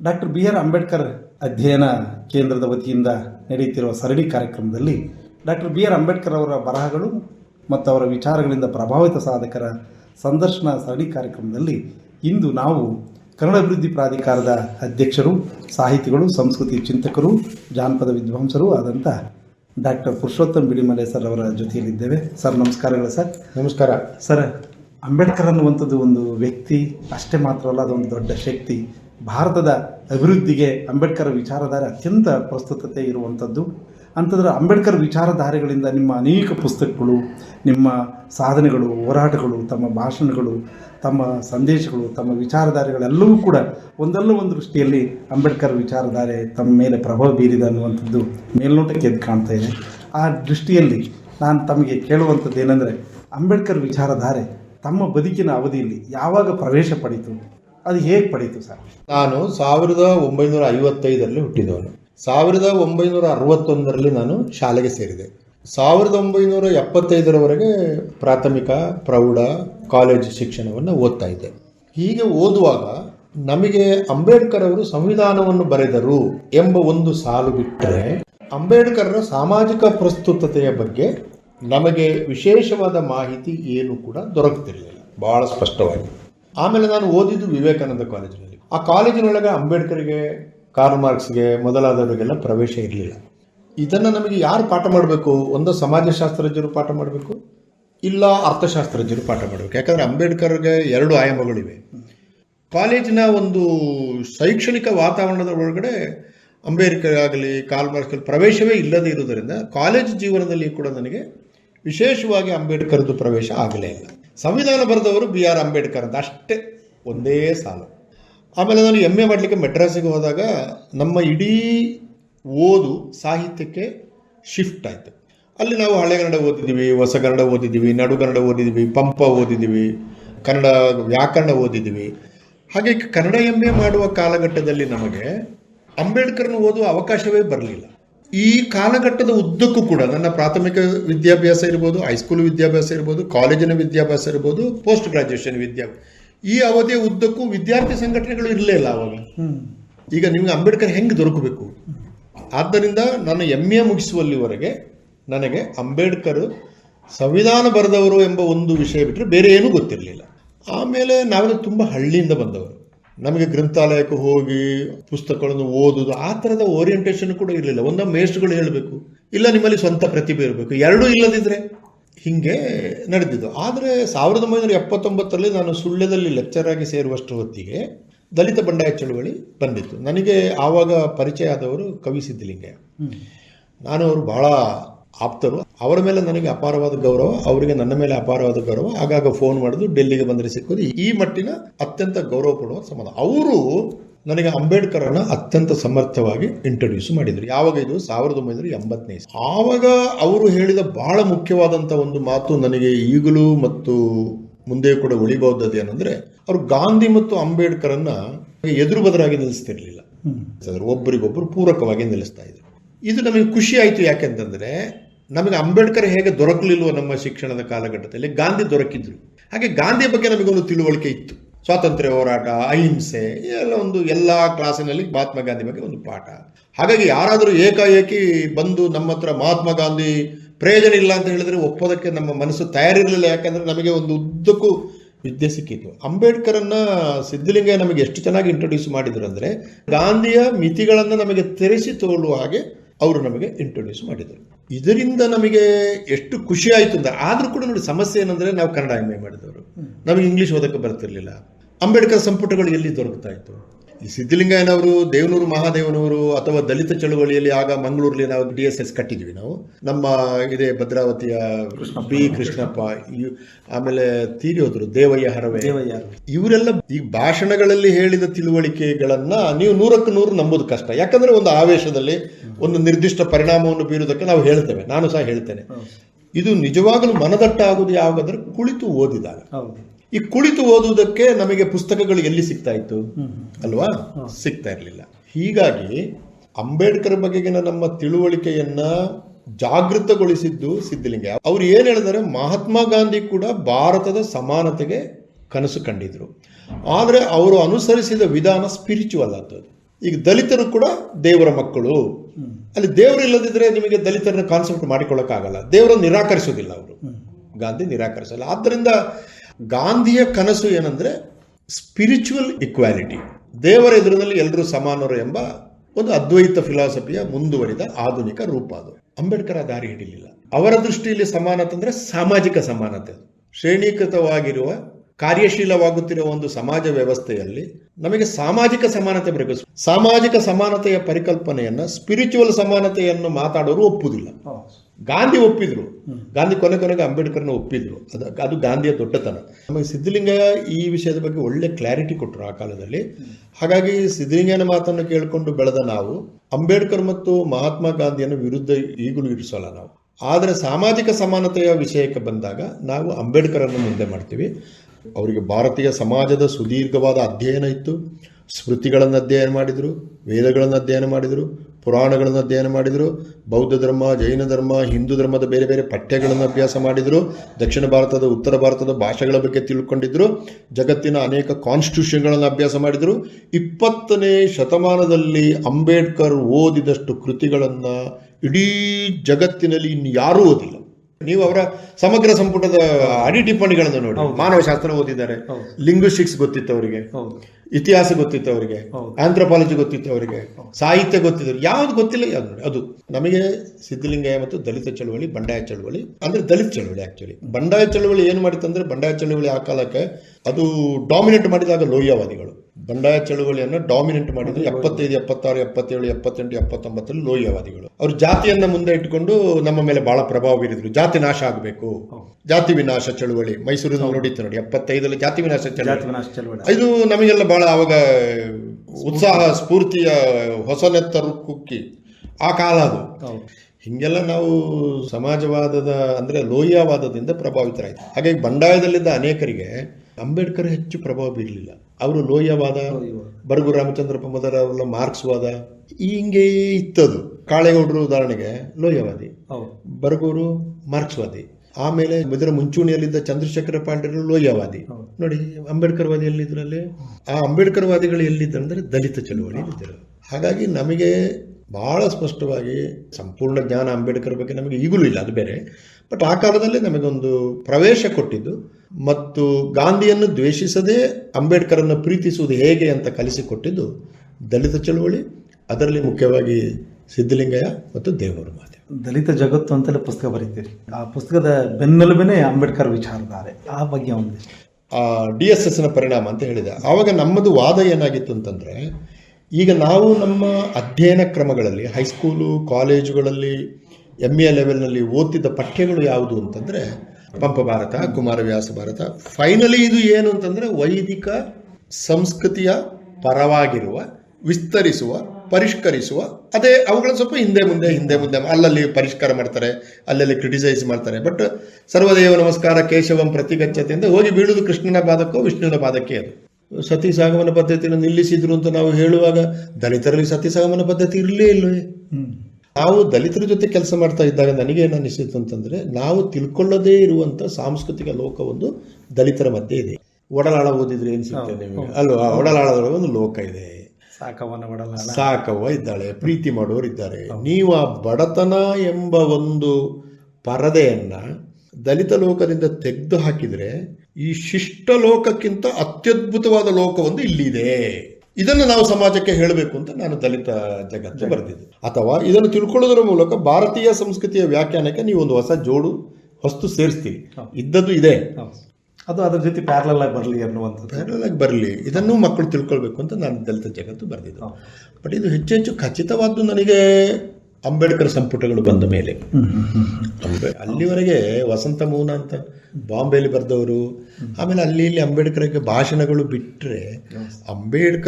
Doctor B R Ambedkar ಅಧ್ಯಯನ ಕೇಂದ್ರದ ವತಿಯಿಂದ ನಡೆಯುತ್ತಿರುವ ಸರಣಿ ಕಾರ್ಯಕ್ರಮದಲ್ಲಿ ಡಾಕ್ಟರ್ ಬಿ ಆರ್ ಅಂಬೇಡ್ಕರ್ ಅವರ ಬರಹಗಳು ಮತ್ತು ಅವರ ವಿಚಾರಗಳಿಂದ ಪ್ರಭಾವಿತ ಸಾಧಕರ ಸಂದರ್ಶನ ಸರಣಿ ಕಾರ್ಯಕ್ರಮದಲ್ಲಿ ಇಂದು ನಾವು ಕನ್ನಡ ಅಭಿವೃದ್ಧಿ ಪ್ರಾಧಿಕಾರದ ಅಧ್ಯಕ್ಷರು ಸಾಹಿತಿಗಳು ಸಂಸ್ಕೃತಿ ಚಿಂತಕರು ಜಾನಪದ ವಿದ್ವಾಂಸರು ಆದಂಥ ಡಾಕ್ಟರ್ ಪುರುಷೋತ್ತಮ್ ಬಿಡಿಮಲೆ ಸರ್ ಅವರ ಜೊತೆಯಲ್ಲಿದ್ದೇವೆ. ಸರ್ ನಮಸ್ಕಾರಗಳು ಸರ್. ನಮಸ್ಕಾರ. ಸರ್ ಅಂಬೇಡ್ಕರ್ ಅನ್ನುವಂಥದ್ದು ಒಂದು ವ್ಯಕ್ತಿ ಅಷ್ಟೇ ಮಾತ್ರ ಅಲ್ಲ ಅದೊಂದು ದೊಡ್ಡ ಶಕ್ತಿ. ಭಾರತದ ಅಭಿವೃದ್ಧಿಗೆ ಅಂಬೇಡ್ಕರ್ ವಿಚಾರಧಾರೆ ಅತ್ಯಂತ ಪ್ರಸ್ತುತತೆ ಇರುವಂಥದ್ದು. ಅಂಥದ್ರ ಅಂಬೇಡ್ಕರ್ ವಿಚಾರಧಾರೆಗಳಿಂದ ನಿಮ್ಮ ಅನೇಕ ಪುಸ್ತಕಗಳು, ನಿಮ್ಮ ಸಾಧನೆಗಳು, ಹೋರಾಟಗಳು, ತಮ್ಮ ಭಾಷಣಗಳು, ತಮ್ಮ ಸಂದೇಶಗಳು, ತಮ್ಮ ವಿಚಾರಧಾರೆಗಳೆಲ್ಲವೂ ಕೂಡ ಒಂದಲ್ಲ ಒಂದು ದೃಷ್ಟಿಯಲ್ಲಿ ಅಂಬೇಡ್ಕರ್ ವಿಚಾರಧಾರೆ ತಮ್ಮ ಮೇಲೆ ಪ್ರಭಾವ ಬೀರಿದೆ ಅನ್ನುವಂಥದ್ದು ಮೇಲ್ನೋಟಕ್ಕೆ ಎದ್ದು ಕಾಣ್ತಾ ಇದೆ. ಆ ದೃಷ್ಟಿಯಲ್ಲಿ ನಾನು ತಮಗೆ ಕೇಳುವಂಥದ್ದು ಏನಂದರೆ ಅಂಬೇಡ್ಕರ್ ವಿಚಾರಧಾರೆ ತಮ್ಮ ಬದುಕಿನ ಅವಧಿಯಲ್ಲಿ ಯಾವಾಗ ಪ್ರವೇಶ ಪಡೀತು ಅದು ಹೇಗೆ ಪಡೀತು ಸರ್? ನಾನು ಸಾವಿರದ ಒಂಬೈನೂರ ಐವತ್ತೈದರಲ್ಲಿ ಹುಟ್ಟಿದವನು. ಸಾವಿರದ ಒಂಬೈನೂರ ಅರವತ್ತೊಂದರಲ್ಲಿ ನಾನು ಶಾಲೆಗೆ ಸೇರಿದೆ. ಸಾವಿರದ ಒಂಬೈನೂರ ಎಪ್ಪತ್ತೈದರವರೆಗೆ ಪ್ರಾಥಮಿಕ, ಪ್ರೌಢ, ಕಾಲೇಜು ಶಿಕ್ಷಣವನ್ನು ಓದ್ತಾ ಇದ್ದೆ. ಹೀಗೆ ಓದುವಾಗ ನಮಗೆ ಅಂಬೇಡ್ಕರ್ ಅವರು ಸಂವಿಧಾನವನ್ನು ಬರೆದರು ಎಂಬ ಒಂದು ಸಾಲು ಬಿಟ್ಟರೆ ಅಂಬೇಡ್ಕರ್ರ ಸಾಮಾಜಿಕ ಪ್ರಸ್ತುತತೆಯ ಬಗ್ಗೆ ನಮಗೆ ವಿಶೇಷವಾದ ಮಾಹಿತಿ ಏನು ಕೂಡ ದೊರಕುತ್ತಿರಲಿಲ್ಲ. ಬಹಳ ಸ್ಪಷ್ಟವಾಗಿ. ಆಮೇಲೆ ನಾನು ಓದಿದ್ದು ವಿವೇಕಾನಂದ ಕಾಲೇಜಿನಲ್ಲಿ. ಆ ಕಾಲೇಜಿನೊಳಗೆ ಅಂಬೇಡ್ಕರ್ಗೆ ಕಾರ್ಲ್ ಮಾರ್ಕ್ಸ್ಗೆ ಮೊದಲಾದವರಿಗೆಲ್ಲ ಪ್ರವೇಶ ಇರಲಿಲ್ಲ. ಇದನ್ನು ನಮಗೆ ಯಾರು ಪಾಠ ಮಾಡಬೇಕು? ಒಂದು ಸಮಾಜಶಾಸ್ತ್ರಜ್ಞರು ಪಾಠ ಮಾಡಬೇಕು? ಇಲ್ಲ ಅರ್ಥಶಾಸ್ತ್ರಜ್ಞರು ಪಾಠ ಮಾಡಬೇಕು? ಯಾಕಂದರೆ ಅಂಬೇಡ್ಕರ್ಗೆ ಎರಡು ಆಯಾಮಗಳಿವೆ. ಕಾಲೇಜಿನ ಒಂದು ಶೈಕ್ಷಣಿಕ ವಾತಾವರಣದ ಒಳಗಡೆ ಅಂಬೇಡ್ಕರ್ ಆಗಲಿ ಕಾರ್ಲ್ ಮಾರ್ಕ್ಸ್ ಪ್ರವೇಶವೇ ಇಲ್ಲದೇ ಇರುವುದರಿಂದ ಕಾಲೇಜ್ ಜೀವನದಲ್ಲಿ ಕೂಡ ನನಗೆ ವಿಶೇಷವಾಗಿ ಅಂಬೇಡ್ಕರ್ದು ಪ್ರವೇಶ ಆಗಲೇ ಇಲ್ಲ. ಸಂವಿಧಾನ ಬರೆದವರು ಬಿ ಆರ್ ಅಂಬೇಡ್ಕರ್ ಅಂತ, ಅಷ್ಟೇ, ಒಂದೇ ಸಾಲು. ಆಮೇಲೆ ನಾನು ಎಂ ಎ ಮಾಡಲಿಕ್ಕೆ ಮೆಡ್ರಾಸಿಗೆ ಹೋದಾಗ ನಮ್ಮ ಇಡೀ ಓದು ಸಾಹಿತ್ಯಕ್ಕೆ ಶಿಫ್ಟ್ ಆಯಿತು. ಅಲ್ಲಿ ನಾವು ಹಳೆಗನ್ನಡ ಓದಿದ್ದೀವಿ ಹೊಸಗನ್ನಡ ಓದಿದ್ದೀವಿ ನಡುಗನ್ನಡ ಓದಿದ್ದೀವಿ, ಪಂಪ ಓದಿದ್ದೀವಿ, ಕನ್ನಡ ವ್ಯಾಕರಣ ಓದಿದ್ದೀವಿ. ಹಾಗೆ ಕನ್ನಡ ಎಂ ಎ ಮಾಡುವ ಕಾಲಘಟ್ಟದಲ್ಲಿ ನಮಗೆ ಅಂಬೇಡ್ಕರ್ನ ಓದುವ ಅವಕಾಶವೇ ಬರಲಿಲ್ಲ. ಈ ಕಾಲಘಟ್ಟದ ಉದ್ದಕ್ಕೂ ಕೂಡ ನನ್ನ ಪ್ರಾಥಮಿಕ ವಿದ್ಯಾಭ್ಯಾಸ ಇರ್ಬೋದು ಹೈಸ್ಕೂಲ್ ವಿದ್ಯಾಭ್ಯಾಸ ಇರ್ಬೋದು ಕಾಲೇಜಿನ ವಿದ್ಯಾಭ್ಯಾಸ ಇರ್ಬೋದು ಪೋಸ್ಟ್ ಗ್ರಾಜ್ಯುಯೇಷನ್ ವಿದ್ಯಾಭ್ಯಾಸ ಈ ಅವಧಿಯ ಉದ್ದಕ್ಕೂ ವಿದ್ಯಾರ್ಥಿ ಸಂಘಟನೆಗಳು ಇರಲೇ ಇಲ್ಲ ಅವಾಗ. ಈಗ ನಿಮಗೆ ಅಂಬೇಡ್ಕರ್ ಹೆಂಗೆ ದೊರಕಬೇಕು? ಆದ್ದರಿಂದ ನಾನು ಎಂ ಎ ಮುಗಿಸುವಲ್ಲಿವರೆಗೆ ನನಗೆ ಅಂಬೇಡ್ಕರ್ ಸಂವಿಧಾನ ಬರೆದವರು ಎಂಬ ಒಂದು ವಿಷಯ ಬಿಟ್ಟರೆ ಬೇರೆ ಏನೂ ಗೊತ್ತಿರಲಿಲ್ಲ. ಆಮೇಲೆ ನಾವೆಲ್ಲ ತುಂಬ ಹಳ್ಳಿಯಿಂದ ಬಂದವರು. ನಮಗೆ ಗ್ರಂಥಾಲಯಕ್ಕೆ ಹೋಗಿ ಪುಸ್ತಕಗಳನ್ನು ಓದೋದು ಆ ಥರದ ಓರಿಯೆಂಟೇಷನ್ ಕೂಡ ಇರಲಿಲ್ಲ. ಒಂದು ಮೇಷ್ಟ್ರುಗಳು ಹೇಳಬೇಕು ಇಲ್ಲ ನಿಮ್ಮಲ್ಲಿ ಸ್ವಂತ ಪ್ರತಿಭೆ ಇರಬೇಕು ಎರಡೂ ಇಲ್ಲದಿದ್ದರೆ ಹಿಂಗೆ ನಡೆದಿದ್ದು. ಆದರೆ ಸಾವಿರದ ಒಂಬೈನೂರ ಎಪ್ಪತ್ತೊಂಬತ್ತರಲ್ಲಿ ನಾನು ಸುಳ್ಳ್ಯದಲ್ಲಿ ಲೆಕ್ಚರ್ ಆಗಿ ಸೇರುವಷ್ಟರ ಹೊತ್ತಿಗೆ ದಲಿತ ಬಂಡಾಯ ಚಳುವಳಿ ಬಂದಿತ್ತು. ನನಗೆ ಆವಾಗ ಪರಿಚಯ ಆದವರು ಕವಿ ಸಿದ್ಧಲಿಂಗಯ್ಯ. ನಾನು ಅವರು ಬಹಳ ಆಪ್ತರು ಅವರ ಮೇಲೆ ನನಗೆ ಅಪಾರವಾದ ಗೌರವ ಅವರಿಗೆ ನನ್ನ ಮೇಲೆ ಅಪಾರವಾದ ಗೌರವ. ಆಗಾಗ ಫೋನ್ ಮಾಡಿದ್ರು ಡೆಲ್ಲಿಗೆ ಬಂದರೆ ಸಿಕ್ಕೋದು. ಈ ಮಟ್ಟಿನ ಅತ್ಯಂತ ಗೌರವ ಕೊಡುವ ಸಂಬಂಧ. ಅವರು ನನಗೆ ಅಂಬೇಡ್ಕರನ್ನ ಅತ್ಯಂತ ಸಮರ್ಥವಾಗಿ ಇಂಟ್ರೊಡ್ಯೂಸ್ ಮಾಡಿದರು. ಯಾವಾಗ ಇದು? ಸಾವಿರದ ಒಂಬೈನೂರ ಎಂಬತ್ತನೇ ಆವಾಗ ಅವರು ಹೇಳಿದ ಬಹಳ ಮುಖ್ಯವಾದಂಥ ಒಂದು ಮಾತು ನನಗೆ ಈಗಲೂ ಮತ್ತು ಮುಂದೆ ಕೂಡ ಉಳಿಬಹುದದ್ದು ಏನಂದ್ರೆ ಅವರು ಗಾಂಧಿ ಮತ್ತು ಅಂಬೇಡ್ಕರನ್ನ ಎದುರು ಬದರಾಗಿ ನಿಲ್ಲಿಸ್ತಿರ್ಲಿಲ್ಲ. ಒಬ್ಬರಿಗೊಬ್ಬರು ಪೂರಕವಾಗಿ ನಿಲ್ಲಿಸ್ತಾ ಇದ್ರು. ಇದು ನಮಗೆ ಖುಷಿ ಆಯಿತು ಯಾಕೆಂತಂದ್ರೆ ನಮಗೆ ಅಂಬೇಡ್ಕರ್ ಹೇಗೆ ದೊರಕಲಿಲ್ವ ನಮ್ಮ ಶಿಕ್ಷಣದ ಕಾಲಘಟ್ಟದಲ್ಲಿ ಗಾಂಧಿ ದೊರಕಿದ್ರು. ಹಾಗೆ ಗಾಂಧಿ ಬಗ್ಗೆ ನಮಗೊಂದು ತಿಳುವಳಿಕೆ ಇತ್ತು. ಸ್ವಾತಂತ್ರ್ಯ ಹೋರಾಟ, ಅಹಿಂಸೆ, ಎಲ್ಲ ಒಂದು ಎಲ್ಲ ಕ್ಲಾಸಿನಲ್ಲಿ ಮಹಾತ್ಮ ಗಾಂಧಿ ಬಗ್ಗೆ ಒಂದು ಪಾಠ. ಹಾಗಾಗಿ ಯಾರಾದರೂ ಏಕಾಏಕಿ ಬಂದು ನಮ್ಮ ಹತ್ರ ಮಹಾತ್ಮ ಗಾಂಧಿ ಪ್ರಯೋಜನ ಇಲ್ಲ ಅಂತ ಹೇಳಿದ್ರೆ ಒಪ್ಪೋದಕ್ಕೆ ನಮ್ಮ ಮನಸ್ಸು ತಯಾರಿರಲಿಲ್ಲ. ಯಾಕಂದ್ರೆ ನಮಗೆ ಒಂದು ಉದ್ದಕ್ಕೂ ವಿದ್ಯೆ ಸಿಕ್ಕಿತ್ತು. ಅಂಬೇಡ್ಕರನ್ನು ಸಿದ್ಧಲಿಂಗಯ್ಯ ನಮಗೆ ಎಷ್ಟು ಚೆನ್ನಾಗಿ ಇಂಟ್ರೊಡ್ಯೂಸ್ ಮಾಡಿದ್ರು ಅಂದರೆ ಗಾಂಧಿಯ ಮಿತಿಗಳನ್ನು ನಮಗೆ ತೆರೆಸಿ ತೋಲುವ ಹಾಗೆ ಅವರು ನಮಗೆ ಇಂಟ್ರೊಡ್ಯೂಸ್ ಮಾಡಿದರು. ಇದರಿಂದ ನಮಗೆ ಎಷ್ಟು ಖುಷಿ ಆಯಿತು ಅಂದ್ರೆ ಆದರೂ ಕೂಡ ನೋಡಿ ಸಮಸ್ಯೆ ಏನಂದ್ರೆ ನಾವು ಕನ್ನಡ ಎಂ ಎ ಮಾಡಿದವರು. ನಮಗೆ ಇಂಗ್ಲಿಷ್ ಓದಕ್ಕೆ ಬರ್ತಿರ್ಲಿಲ್ಲ. ಅಂಬೇಡ್ಕರ್ ಸಂಪುಟಗಳು ಎಲ್ಲಿ ದೊರಕುತ್ತಾ ಇತ್ತು? ಈ ಸಿದ್ಧಲಿಂಗಯ್ಯನವರು ದೇವನೂರು ಮಹಾದೇವನವರು ಅಥವಾ ದಲಿತ ಚಳುವಳಿಯಲ್ಲಿ ಆಗ ಮಂಗಳೂರಲ್ಲಿ ನಾವು ಡಿ ಎಸ್ ಎಸ್ ಕಟ್ಟಿದ್ವಿ ನಾವು. ನಮ್ಮ ಇದೇ ಭದ್ರಾವತಿಯ ಬಿ ಕೃಷ್ಣಪ್ಪ ಆಮೇಲೆ ತೀರಿ ಹೋದ್ರು ದೇವಯ್ಯ ಹರವೆ. ಇವರೆಲ್ಲ ಈ ಭಾಷಣಗಳಲ್ಲಿ ಹೇಳಿದ ತಿಳುವಳಿಕೆಗಳನ್ನ ನೀವು ನೂರಕ್ಕೆ ನೂರು ನಂಬೋದು ಕಷ್ಟ. ಯಾಕಂದ್ರೆ ಒಂದು ಆವೇಶದಲ್ಲಿ ಒಂದು ನಿರ್ದಿಷ್ಟ ಪರಿಣಾಮವನ್ನು ಬೀರುವುದಕ್ಕೆ ನಾವು ಹೇಳ್ತೇವೆ. ನಾನು ಸಹ ಹೇಳ್ತೇನೆ. ಇದು ನಿಜವಾಗಲೂ ಆಗುದು ಯಾವಾಗಾದ್ರೆ ಕುಳಿತು ಓದಿದಾಗ. ಹೌದು. ಈ ಕುಳಿತು ಓದುವುದಕ್ಕೆ ನಮಗೆ ಪುಸ್ತಕಗಳು ಎಲ್ಲಿ ಸಿಗ್ತಾ ಇತ್ತು? ಅಲ್ವಾ? ಸಿಗ್ತಾ ಇರಲಿಲ್ಲ. ಹೀಗಾಗಿ ಅಂಬೇಡ್ಕರ್ ಬಗೆಗಿನ ನಮ್ಮ ತಿಳುವಳಿಕೆಯನ್ನ ಜಾಗೃತಗೊಳಿಸಿದ್ದು ಸಿದ್ಧಲಿಂಗ. ಅವ್ರು ಏನ್ ಹೇಳಿದರೆ? ಮಹಾತ್ಮ ಗಾಂಧಿ ಕೂಡ ಭಾರತದ ಸಮಾನತೆಗೆ ಕನಸು ಕಂಡಿದ್ರು. ಆದರೆ ಅವರು ಅನುಸರಿಸಿದ ವಿಧಾನ ಸ್ಪಿರಿಚುವಲ್ ಆದದ್ದು ಈಗ ದಲಿತರು ಕೂಡ ದೇವರ ಮಕ್ಕಳು. ಅಲ್ಲಿ ದೇವರು ಇಲ್ಲದಿದ್ರೆ ನಿಮಗೆ ದಲಿತರನ್ನ ಕಾನ್ಸೆಪ್ಟ್ ಮಾಡಿಕೊಳ್ಳಕ್ಕಾಗಲ್ಲ. ದೇವರನ್ನು ನಿರಾಕರಿಸೋದಿಲ್ಲ ಅವರು. ಗಾಂಧಿ ನಿರಾಕರಿಸಲ್ಲ. ಆದ್ದರಿಂದ ಗಾಂಧಿಯ ಕನಸು ಏನಂದರೆ ಸ್ಪಿರಿಚುವಲ್ ಇಕ್ವಾಲಿಟಿ ದೇವರ ಎದುರಿನಲ್ಲಿ ಎಲ್ಲರೂ ಸಮಾನರು ಎಂಬ ಒಂದು ಅದ್ವೈತ ಫಿಲಾಸಫಿಯ ಮುಂದುವರಿದ ಆಧುನಿಕ ರೂಪ ಅದು. ಅಂಬೇಡ್ಕರ್ ಆ ದಾರಿ ಹಿಡಿಲಿಲ್ಲ. ಅವರ ದೃಷ್ಟಿಯಲ್ಲಿ ಸಮಾನತೆ ಅಂದರೆ ಸಾಮಾಜಿಕ ಸಮಾನತೆ. ಶ್ರೇಣೀಕೃತವಾಗಿರುವ, ಕಾರ್ಯಶೀಲವಾಗುತ್ತಿರುವ ಒಂದು ಸಮಾಜ ವ್ಯವಸ್ಥೆಯಲ್ಲಿ ನಮಗೆ ಸಾಮಾಜಿಕ ಸಮಾನತೆ ಬರಬೇಕು ಸಾಮಾಜಿಕ ಸಮಾನತೆಯ ಪರಿಕಲ್ಪನೆಯನ್ನು ಸ್ಪಿರಿಚುವಲ್ ಸಮಾನತೆಯನ್ನು ಮಾತಾಡೋರು ಒಪ್ಪುವುದಿಲ್ಲ ಗಾಂಧಿ ಒಪ್ಪಿದ್ರು. ಗಾಂಧಿ ಕೊನೆ ಕೊನೆಗೆ ಅಂಬೇಡ್ಕರ್ನ ಒಪ್ಪಿದ್ರು. ಅದು ಅದು ಗಾಂಧಿಯ ದೊಡ್ಡತನ. ನಮಗೆ ಸಿದ್ಧಲಿಂಗ ಈ ವಿಷಯದ ಬಗ್ಗೆ ಒಳ್ಳೆ ಕ್ಲಾರಿಟಿ ಕೊಟ್ಟರು ಆ ಕಾಲದಲ್ಲಿ. ಹಾಗಾಗಿ ಸಿದ್ಧಲಿಂಗನ ಮಾತನ್ನು ಕೇಳಿಕೊಂಡು ಬೆಳೆದ ನಾವು, ಅಂಬೇಡ್ಕರ್ ಮತ್ತು ಮಹಾತ್ಮ ಗಾಂಧಿಯನ್ನು ವಿರುದ್ಧ ಈಗಲೂ ಇರಿಸೋಲ್ಲ ನಾವು. ಆದರೆ ಸಾಮಾಜಿಕ ಸಮಾನತೆಯ ವಿಷಯಕ್ಕೆ ಬಂದಾಗ ನಾವು ಅಂಬೇಡ್ಕರನ್ನು ಮುಂದೆ ಮಾಡ್ತೀವಿ. ಅವರಿಗೆ ಭಾರತೀಯ ಸಮಾಜದ ಸುದೀರ್ಘವಾದ ಅಧ್ಯಯನ ಇತ್ತು. ಸ್ಮೃತಿಗಳನ್ನು ಅಧ್ಯಯನ ಮಾಡಿದರು, ವೇದಗಳನ್ನು ಅಧ್ಯಯನ ಮಾಡಿದರು ಪುರಾಣಗಳನ್ನು ಅಧ್ಯಯನ ಮಾಡಿದರು ಬೌದ್ಧ ಧರ್ಮ ಜೈನ ಧರ್ಮ ಹಿಂದೂ ಧರ್ಮದ ಬೇರೆ ಬೇರೆ ಪಠ್ಯಗಳನ್ನು ಅಭ್ಯಾಸ ಮಾಡಿದರು ದಕ್ಷಿಣ ಭಾರತದ ಉತ್ತರ ಭಾರತದ ಭಾಷೆಗಳ ಬಗ್ಗೆ ತಿಳ್ಕೊಂಡಿದ್ರು ಜಗತ್ತಿನ ಅನೇಕ ಕಾನ್ಸ್ಟಿಟ್ಯೂಷನ್ಗಳನ್ನು ಅಭ್ಯಾಸ ಮಾಡಿದರು. ಇಪ್ಪತ್ತನೇ ಶತಮಾನದಲ್ಲಿ ಅಂಬೇಡ್ಕರ್ ಓದಿದಷ್ಟು ಕೃತಿಗಳನ್ನು ಇಡೀ ಜಗತ್ತಿನಲ್ಲಿ ಇನ್ನು ಯಾರೂ ಓದಿಲ್ಲ. ನೀವು ಅವರ ಸಮಗ್ರ ಸಂಪುಟದ ಅಡಿ ಟಿಪ್ಪಣಿಗಳನ್ನು ನೋಡಿ. ಮಾನವಶಾಸ್ತ್ರ ಓದಿದ್ದಾರೆ. ಲಿಂಗ್ವಿಸ್ಟಿಕ್ಸ್ ಗೊತ್ತಿತ್ತು ಅವರಿಗೆ. ಇತಿಹಾಸ ಗೊತ್ತಿತ್ತು ಅವರಿಗೆ ಆಂಥ್ರೋಪಾಲಜಿ ಗೊತ್ತಿತ್ತು ಅವರಿಗೆ ಸಾಹಿತ್ಯ ಗೊತ್ತಿದ್ರು ಯಾವ್ದು ಗೊತ್ತಿಲ್ಲ ಯಾವ್ದು ನೋಡಿ. ಅದು ನಮಗೆ ಸಿದ್ಧಲಿಂಗಯ್ಯ ಮತ್ತು ದಲಿತ ಚಳವಳಿ ಬಂಡಾಯ ಚಳವಳಿ ಅಂದ್ರೆ ದಲಿತ ಚಳವಳಿ ಆಕ್ಚುಲಿ ಬಂಡಾಯ ಚಳವಳಿ ಏನು ಮಾಡಿತ್ತಂದ್ರೆ ಬಂಡಾಯ ಚಳವಳಿ ಆ ಕಾಲಕ್ಕೆ ಅದು ಡಾಮಿನೇಟ್ ಮಾಡಿದಾಗ ಲೋಹಿಯಾವಾದಿಗಳು. ಬಂಡಾಯ ಚಳುವಳಿಯನ್ನು ಡಾಮಿನೆಂಟ್ ಮಾಡಿದ್ರು ಎಪ್ಪತ್ತೈದು ಎಪ್ಪತ್ತಾರು ಎಪ್ಪತ್ತೇಳು ಎಪ್ಪತ್ತೆಂಟು ಎಪ್ಪತ್ತೊಂಬತ್ತರಲ್ಲಿ ಲೋಹಿಯವಾದಿಗಳು ಅವರು ಜಾತಿಯನ್ನ ಮುಂದೆ ಇಟ್ಟುಕೊಂಡು ನಮ್ಮ ಮೇಲೆ ಬಹಳ ಪ್ರಭಾವ ಬೀರಿದ್ರು. ಜಾತಿ ನಾಶ ಆಗಬೇಕು. ಜಾತಿ ವಿನಾಶ ಚಳುವಳಿ. ಮೈಸೂರಿನಲ್ಲಿ ನೋಡಿತ್ತು ನೋಡಿ ಎಪ್ಪತ್ತೈದರಲ್ಲಿ ಜಾತಿ ವಿನಾಶ ಚಳುವಳಿ. ಇದು ನಮಗೆಲ್ಲ ಬಹಳ ಅವಾಗ ಉತ್ಸಾಹ ಸ್ಫೂರ್ತಿಯ ಹೊಸನೆತ್ತರು ಕುಕ್ಕಿ ಆ ಕಾಲ ಅದು. ಹಿಂಗೆಲ್ಲ ನಾವು ಸಮಾಜವಾದದ ಅಂದ್ರೆ ಲೋಹಿಯಾವಾದದಿಂದ ಪ್ರಭಾವಿತರಾಯಿತು. ಹಾಗಾಗಿ ಬಂಡಾಯದಲ್ಲಿದ್ದ ಅನೇಕರಿಗೆ ಅಂಬೇಡ್ಕರ್ ಹೆಚ್ಚು ಪ್ರಭಾವ ಬೀರಲಿಲ್ಲ. ಅವರು ಲೋಯವಾದ ಬರಗು ರಾಮಚಂದ್ರಪ್ಪ ಮೊದಲ ಅವರೆಲ್ಲ ಮಾರ್ಕ್ಸ್ವಾದ ಹಿಂಗೆ ಇತ್ತದು. ಕಾಳೇಗೌಡರು ಉದಾಹರಣೆಗೆ ಲೋಯವಾದಿ ಬರಗೂರು ಮಾರ್ಕ್ಸ್ವಾದಿ ಆಮೇಲೆ ಇದರ ಮುಂಚೂಣಿಯಲ್ಲಿದ್ದ ಚಂದ್ರಶೇಖರ ಪಾಂಡ್ಯರು ಲೋಯವಾದಿ ನೋಡಿ ಅಂಬೇಡ್ಕರ್ ವಾದಿ ಎಲ್ಲಿದ್ರಲ್ಲಿ? ಆ ಅಂಬೇಡ್ಕರ್ ವಾದಿಗಳು ಎಲ್ಲಿದ್ದರು ಅಂದ್ರೆ ದಲಿತ ಚಳುವಳಿ ಇದ್ದರು ಹಾಗಾಗಿ ನಮಗೆ ಬಹಳ ಸ್ಪಷ್ಟವಾಗಿ ಸಂಪೂರ್ಣ ಜ್ಞಾನ ಅಂಬೇಡ್ಕರ್ ಬಗ್ಗೆ ನಮಗೆ ಈಗಲೂ ಇಲ್ಲ ಅದು ಬೇರೆ. ಬಟ್ ಆ ಕಾಲದಲ್ಲಿ ನಮಗೊಂದು ಪ್ರವೇಶ ಕೊಟ್ಟಿದ್ದು. ಮತ್ತು ಗಾಂಧಿಯನ್ನು ದ್ವೇಷಿಸದೆ ಅಂಬೇಡ್ಕರನ್ನು ಪ್ರೀತಿಸುವುದು ಹೇಗೆ ಅಂತ ಕಲಿಸಿಕೊಟ್ಟಿದ್ದು ದಲಿತ ಚಳುವಳಿ ಅದರಲ್ಲಿ ಮುಖ್ಯವಾಗಿ ಸಿದ್ಧಲಿಂಗಯ್ಯ ಮತ್ತು ದೇವರು ಮಾತೆ. ದಲಿತ ಜಗತ್ತು ಅಂತಲೇ ಪುಸ್ತಕ ಬರೀತೀರಿ. ಆ ಪುಸ್ತಕದ ಬೆನ್ನೆಲುಬೇ ಅಂಬೇಡ್ಕರ್ ವಿಚಾರಧಾರೆ. ಆ ಬಗ್ಗೆ ಒಂದು ಡಿ ಎಸ್ ಎಸ್ನ ಪರಿಣಾಮ ಅಂತ ಹೇಳಿದೆ. ಆವಾಗ ನಮ್ಮದು ವಾದ ಏನಾಗಿತ್ತು ಅಂತಂದರೆ ಈಗ ನಾವು ನಮ್ಮ ಅಧ್ಯಯನ ಕ್ರಮಗಳಲ್ಲಿ ಹೈಸ್ಕೂಲು ಕಾಲೇಜುಗಳಲ್ಲಿ ಎಂ ಎ ಲೆವೆಲ್ನಲ್ಲಿ ಓದ್ತಿದ್ದ ಪಠ್ಯಗಳು ಯಾವುದು ಅಂತಂದರೆ, ಪಂಪ ಭಾರತ ಕುಮಾರವ್ಯಾಸ ಭಾರತ. ಫೈನಲಿ ಇದು ಏನು ಅಂತಂದರೆ, ವೈದಿಕ ಸಂಸ್ಕೃತಿಯ ಪರವಾಗಿರುವ, ವಿಸ್ತರಿಸುವ, ಪರಿಷ್ಕರಿಸುವ, ಅದೇ ಅವುಗಳ ಸ್ವಲ್ಪ ಹಿಂದೆ ಮುಂದೆ ಹಿಂದೆ ಮುಂದೆ ಅಲ್ಲಲ್ಲಿ ಪರಿಷ್ಕಾರ ಮಾಡ್ತಾರೆ, ಅಲ್ಲಲ್ಲಿ ಕ್ರಿಟಿಸೈಸ್ ಮಾಡ್ತಾರೆ. ಬಟ್ ಸರ್ವದೇವ ನಮಸ್ಕಾರ ಕೇಶವಂ ಪ್ರತಿಗಚ್ಚತೆಯಿಂದ ಹೋಗಿ ಬೀಳುವುದು ಕೃಷ್ಣನ ಪಾದಕ್ಕೋ ವಿಷ್ಣುವಿನ ಪಾದಕ್ಕೆ ಅದು. ಸತಿ ಸಾಗಮನ ಪದ್ಧತಿಯನ್ನು ನಿಲ್ಲಿಸಿದ್ರು ಅಂತ ನಾವು ಹೇಳುವಾಗ ದಲಿತರಲ್ಲಿ ಸತಿ ಸಾಗಮನ ಪದ್ಧತಿ ಇರಲೇ ಇಲ್ಲವೇ ನಾವು ದಲಿತರ ಜೊತೆ ಕೆಲಸ ಮಾಡ್ತಾ ಇದ್ದಾಗ ನನಗೇನು ಅನಿಸಿತು ಅಂತಂದ್ರೆ ನಾವು ತಿಳ್ಕೊಳ್ಳದೇ ಇರುವಂತ ಸಾಂಸ್ಕೃತಿಕ ಲೋಕ ಒಂದು ದಲಿತರ ಮಧ್ಯೆ ಇದೆ. ಒಡಲಾಳ ಓದಿದ್ರೆ ಏನ್ ಸಿಗ್ತದೆ ನಿಮಗೆ? ಅಲ್ವಾ? ಒಡಲಾಳದೊಳಗೆ ಒಂದು ಲೋಕ ಇದೆ. ಸಾಕವ್ವ ಇದ್ದಾಳೆ ಪ್ರೀತಿ ಮಾಡೋರು ಇದ್ದಾರೆ. ನೀವು ಆ ಬಡತನ ಎಂಬ ಒಂದು ಪರದೆಯನ್ನ ದಲಿತ ಲೋಕದಿಂದ ತೆಗೆದು ಹಾಕಿದ್ರೆ ಈ ಶಿಷ್ಟ ಲೋಕಕ್ಕಿಂತ ಅತ್ಯದ್ಭುತವಾದ ಲೋಕವೊಂದು ಇಲ್ಲಿದೆ. ಇದನ್ನು ನಾವು ಸಮಾಜಕ್ಕೆ ಹೇಳಬೇಕು ಅಂತ ನಾನು ದಲಿತ ಜಗತ್ತು ಬರೆದಿದ್ದೆ ಅಥವಾ ಇದನ್ನು ತಿಳ್ಕೊಳ್ಳೋದ್ರ ಮೂಲಕ ಭಾರತೀಯ ಸಂಸ್ಕೃತಿಯ ವ್ಯಾಖ್ಯಾನಕ್ಕೆ ನೀವು ಒಂದು ಹೊಸ ಜೋಡು ಹೊಸ್ತು ಸೇರಿಸ್ತೀವಿ ಇದ್ದದ್ದು ಇದೆ. ಅದು ಅದರ ಜೊತೆ ಪ್ಯಾರಲಲ್ ಆಗಿ ಬರಲಿ ಅನ್ನುವಂಥದ್ದು. ಪ್ಯಾರಲ್ ಆಗಿ ಬರಲಿ. ಇದನ್ನು ಮಕ್ಕಳು ತಿಳ್ಕೊಳ್ಬೇಕು ಅಂತ ನಾನು ದಲಿತ ಜಗತ್ತು ಬರೆದಿದ್ದೆ ಬಟ್ ಇದು ಹೆಚ್ಚು ಹೆಚ್ಚು ಖಚಿತವಾದ್ದು ನನಗೆ ಅಂಬೇಡ್ಕರ್ ಸಂಪುಟಗಳು ಬಂದ ಮೇಲೆ. ಅಂಬೆ ಅಲ್ಲಿವರೆಗೆ ವಸಂತ ಮೌನ ಅಂತ ಬಾಂಬೆಯಲ್ಲಿ ಬರೆದವರು. ಆಮೇಲೆ ಅಲ್ಲಿ ಇಲ್ಲಿ ಅಂಬೇಡ್ಕರ್ಗೆ ಭಾಷಣಗಳು ಬಿಟ್ಟರೆ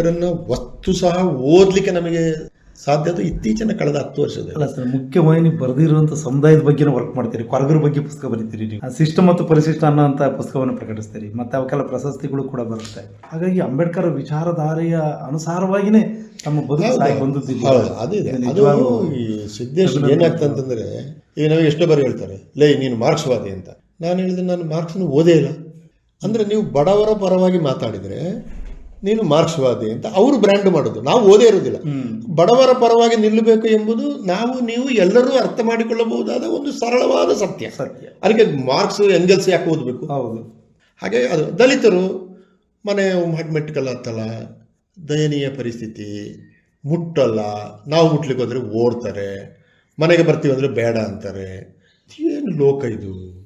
ಅನ್ನು ವಸ್ತು ಸಹ ಓದಲಿಕ್ಕೆ ನಮಗೆ ಸಾಧ್ಯ ಅದು ಇತ್ತೀಚಿನ ಕಳೆದ ಹತ್ತು ವರ್ಷದ ಅಲ್ಲ ಸರ್ ಮುಖ್ಯವಾಗಿ ನೀವು ಬರೆದಿರುವಂಥ ಸಮುದಾಯದ ಬಗ್ಗೆ ವರ್ಕ್ ಮಾಡ್ತೀರಿ. ಕೊರಗರ ಬಗ್ಗೆ ಪುಸ್ತಕ ಬರೀತೀರಿ ನೀವು. ಶಿಷ್ಟ ಮತ್ತು ಪರಿಶಿಷ್ಟ ಅನ್ನೋಂಥ ಪುಸ್ತಕವನ್ನು ಪ್ರಕಟಿಸ್ತೀರಿ. ಮತ್ತು ಅವಕ್ಕೆಲ್ಲ ಪ್ರಶಸ್ತಿಗಳು ಕೂಡ ಬರುತ್ತೆ. ಹಾಗಾಗಿ ಅಂಬೇಡ್ಕರ್ ವಿಚಾರಧಾರೆಯ ಅನುಸಾರವಾಗಿನೇ ತಮ್ಮ ಬದುಕು ಬಂದದ್ದು ಅದು ಈ ಸಿದ್ದೇಶ್ ಏನಾಗ್ತದೆ ಅಂತಂದರೆ ಈಗ ನಾವು ಎಷ್ಟೋ ಬಾರಿ ಹೇಳ್ತಾರೆ ಲೇ ನೀನು ಮಾರ್ಕ್ಸ್ವಾದಿ ಅಂತ. ನಾನು ಹೇಳಿದೆ ನಾನು ಮಾರ್ಕ್ಸ್ನ ಓದೇ ಇಲ್ಲ. ಅಂದ್ರೆ ನೀವು ಬಡವರ ಪರವಾಗಿ ಮಾತಾಡಿದ್ರೆ ನೀನು ಮಾರ್ಕ್ಸ್ವಾದಿ ಅಂತ ಅವರು ಬ್ರ್ಯಾಂಡ್ ಮಾಡೋದು. ನಾವು ಓದೇ ಇರೋದಿಲ್ಲ. ಬಡವರ ಪರವಾಗಿ ನಿಲ್ಲಬೇಕು ಎಂಬುದು ನಾವು ನೀವು ಎಲ್ಲರೂ ಅರ್ಥ ಮಾಡಿಕೊಳ್ಳಬಹುದಾದ ಒಂದು ಸರಳವಾದ ಸತ್ಯ. ಸತ್ಯ. ಅದಕ್ಕೆ ಮಾರ್ಕ್ಸ್ ಎಂಜಲ್ಸ್ ಯಾಕೆ ಓದಬೇಕು? ಹೌದು. ಹಾಗೆ ಅದು ದಲಿತರು ಮನೆ ಮೆಟ್ಕಲ್ಲ ಹತ್ತಲ್ಲ ದಯನೀಯ ಪರಿಸ್ಥಿತಿ ಮುಟ್ಟಲ್ಲ ನಾವು ಮುಟ್ಲಿಕ್ಕೆ ಹೋದರೆ ಓಡ್ತಾರೆ ಮನೆಗೆ ಬರ್ತೀವಿ ಅಂದರೆ ಬೇಡ ಅಂತಾರೆ. ಏನು ಲೋಕ ಇದು?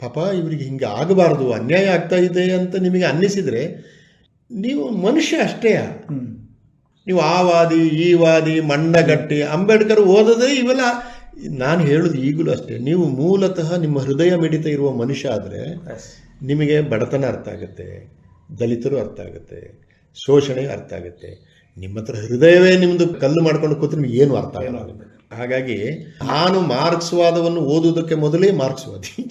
ಪಾಪ ಇವರಿಗೆ ಹಿಂಗೆ ಆಗಬಾರ್ದು ಅನ್ಯಾಯ ಆಗ್ತಾ ಇದೆ ಅಂತ ನಿಮಗೆ ಅನ್ನಿಸಿದರೆ ನೀವು ಮನುಷ್ಯ ಅಷ್ಟೇ ನೀವು ಆ ವಾದಿ ಈ ವಾದಿ ಮಣ್ಣಗಟ್ಟಿ ಅಂಬೇಡ್ಕರ್ ಓದದೇ ಇವೆಲ್ಲ. ನಾನು ಹೇಳೋದು ಈಗಲೂ ಅಷ್ಟೇ ನೀವು ಮೂಲತಃ ನಿಮ್ಮ ಹೃದಯ ಮಿಡಿತ ಇರುವ ಮನುಷ್ಯ ಆದರೆ ನಿಮಗೆ ಬಡತನ ಅರ್ಥ ಆಗುತ್ತೆ ದಲಿತರು ಅರ್ಥ ಆಗುತ್ತೆ ಶೋಷಣೆ ಅರ್ಥ ಆಗುತ್ತೆ. ನಿಮ್ಮ ಹತ್ರ ಹೃದಯವೇ ನಿಮ್ಮದು ಕಲ್ಲು ಮಾಡ್ಕೊಂಡು ಕೂತ್ರೆ ನಿಮ್ಗೆ ಏನು ಅರ್ಥ ಆಗಲ್ಲ. ಹಾಗಾಗಿ ನಾನು ಮಾರ್ಕ್ಸ್ವಾದವನ್ನು ಓದುವುದಕ್ಕೆ ಮೊದಲೇ ಮಾರ್ಕ್ಸ್ವಾದಿ.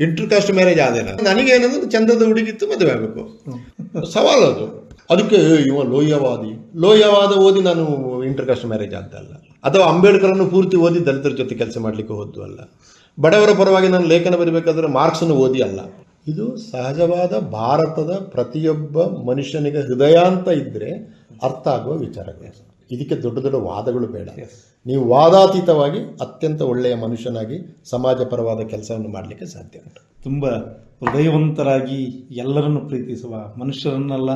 ಇಂಟರ್ ಕಾಸ್ಟ್ ಮ್ಯಾರೇಜ್ ನನಗೆ ನನಗೇನಂದ್ರೆ ಚಂದದ ಹುಡುಗಿತ್ತು, ಮದುವೆ ಆಗಬೇಕು. ಸವಾಲು ಅದು. ಅದಕ್ಕೆ ಇವ ಲೋಯವಾದಿ ಲೋಯವಾದ ಓದಿ ನಾನು ಇಂಟರ್ ಕಾಸ್ಟ್ ಮ್ಯಾರೇಜ್ ಅಲ್ಲ. ಅಥವಾ ಅಂಬೇಡ್ಕರನ್ನು ಪೂರ್ತಿ ಓದಿ ದಲಿತರ ಜೊತೆ ಕೆಲಸ ಮಾಡಲಿಕ್ಕೆ ಹೋದ್ದು ಅಲ್ಲ. ಬಡವರ ಪರವಾಗಿ ನಾನು ಲೇಖನ ಬರೀಬೇಕಾದ್ರೆ ಮಾರ್ಕ್ಸನ್ನು ಓದಿ ಅಲ್ಲ. ಇದು ಸಹಜವಾದ ಭಾರತದ ಪ್ರತಿಯೊಬ್ಬ ಮನುಷ್ಯನಿಗೆ ಹೃದಯ ಅಂತ ಇದ್ದರೆ ಅರ್ಥ ಆಗುವ ವಿಚಾರಗಳು. ಇದಕ್ಕೆ ದೊಡ್ಡ ದೊಡ್ಡ ವಾದಗಳು ಬೇಡ. ನೀವು ವಾದಾತೀತವಾಗಿ ಅತ್ಯಂತ ಒಳ್ಳೆಯ ಮನುಷ್ಯನಾಗಿ ಸಮಾಜ ಪರವಾದ ಕೆಲಸವನ್ನು ಮಾಡಲಿಕ್ಕೆ ಸಾಧ್ಯ ಉಂಟು. ತುಂಬ ಹೃದಯವಂತರಾಗಿ ಎಲ್ಲರನ್ನು ಪ್ರೀತಿಸುವ ಮನುಷ್ಯರನ್ನೆಲ್ಲ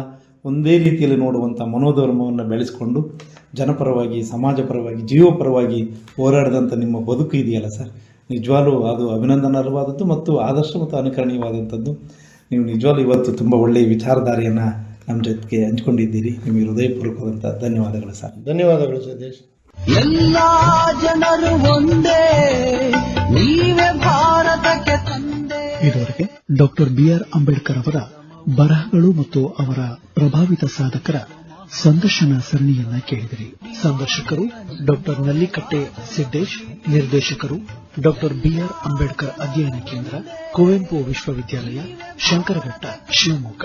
ಒಂದೇ ರೀತಿಯಲ್ಲಿ ನೋಡುವಂಥ ಮನೋಧರ್ಮವನ್ನು ಬೆಳೆಸಿಕೊಂಡು ಜನಪರವಾಗಿ ಸಮಾಜಪರವಾಗಿ ಜೀವಪರವಾಗಿ ಹೋರಾಡಿದಂಥ ನಿಮ್ಮ ಬದುಕು ಇದೆಯಲ್ಲ ಸರ್? ನಿಜವಾಗ್ಲೂ ಅದು ಅಭಿನಂದನಾರ್ಹವಾದದ್ದು ಮತ್ತು ಆದರ್ಶ ಮತ್ತು ಅನುಕರಣೀಯವಾದಂಥದ್ದು. ನೀವು ನಿಜವಾಗ್ಲೂ ಇವತ್ತು ತುಂಬ ಒಳ್ಳೆಯ ವಿಚಾರಧಾರೆಯನ್ನು ನಮ್ಮ ಜೊತೆಗೆ ಹಂಚ್ಕೊಂಡಿದ್ದೀರಿ ನಿಮಗೆ ಹೃದಯಪೂರ್ವಕವಾದಂಥ ಧನ್ಯವಾದಗಳು ಸರ್. ಧನ್ಯವಾದಗಳು ಸತೀಶ್ ಎಲ್ಲ ಜನರು ಒಂದೇ ನೀವೇ ಭಾರತಕ್ಕೆ ತಂದೆ. ಇದುವರೆಗೆ ಡಾಕ್ಟರ್ ಬಿಆರ್ ಅಂಬೇಡ್ಕರ್ ಅವರ ಬರಹಗಳು ಮತ್ತು ಅವರ ಪ್ರಭಾವಿತ ಸಾಧಕರ ಸಂದರ್ಶನ ಸರಣಿಯನ್ನ ಕೇಳಿದಿರಿ. ಸಂದರ್ಶಕರು ಡಾಕ್ಟರ್ ನಲ್ಲಿಕಟ್ಟೆ ಸಿದ್ದೇಶ್ ನಿರ್ದೇಶಕರು ಡಾಕ್ಟರ್ ಬಿಆರ್ ಅಂಬೇಡ್ಕರ್ ಅಧ್ಯಯನ ಕೇಂದ್ರ ಕುವೆಂಪು ವಿಶ್ವವಿದ್ಯಾಲಯ ಶಂಕರಘಟ್ಟ ಶಿವಮೊಗ್ಗ.